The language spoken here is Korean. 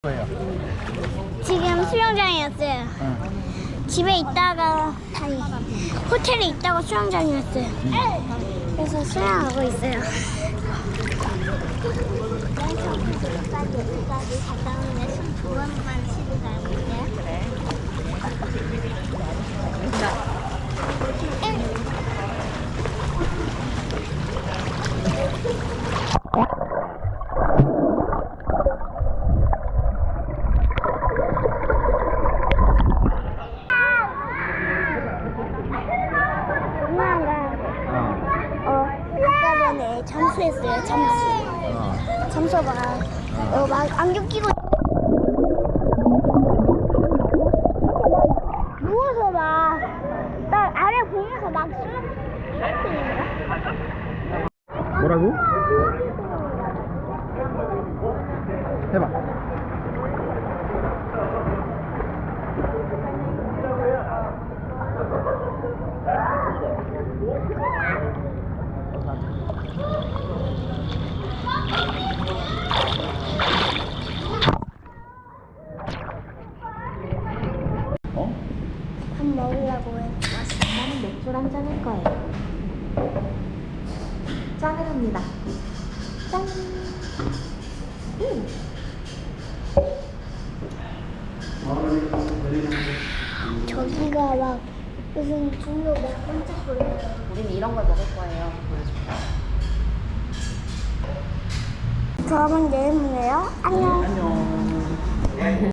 거예요. 지금 수영장이었어요. 집에 있다가 아니 호텔에 있다가 수영장이었어요. 그래서 수영하고 있어요. 여기까지 갔다 오면 숨두 번만 쉬고 가볼게요. 그래. 엄마가 어. 어 잠수했어요. 잠수. 어. 잠수가 어, 막 안경 끼고 누워서 막, 나 아래 보면서 막 수영하는 뭐라고? 해봐. 어? 밥 먹으려고 해. 나는 맥주 한잔 할 거예요. 짠을 합니다. 짠. 음. 저기가 막 무슨 중요 몇 번째 소리예요. 우린 이런 걸 먹을 거예요. 보여줄게요. 그러면 내일 보내요. 안녕. 안녕.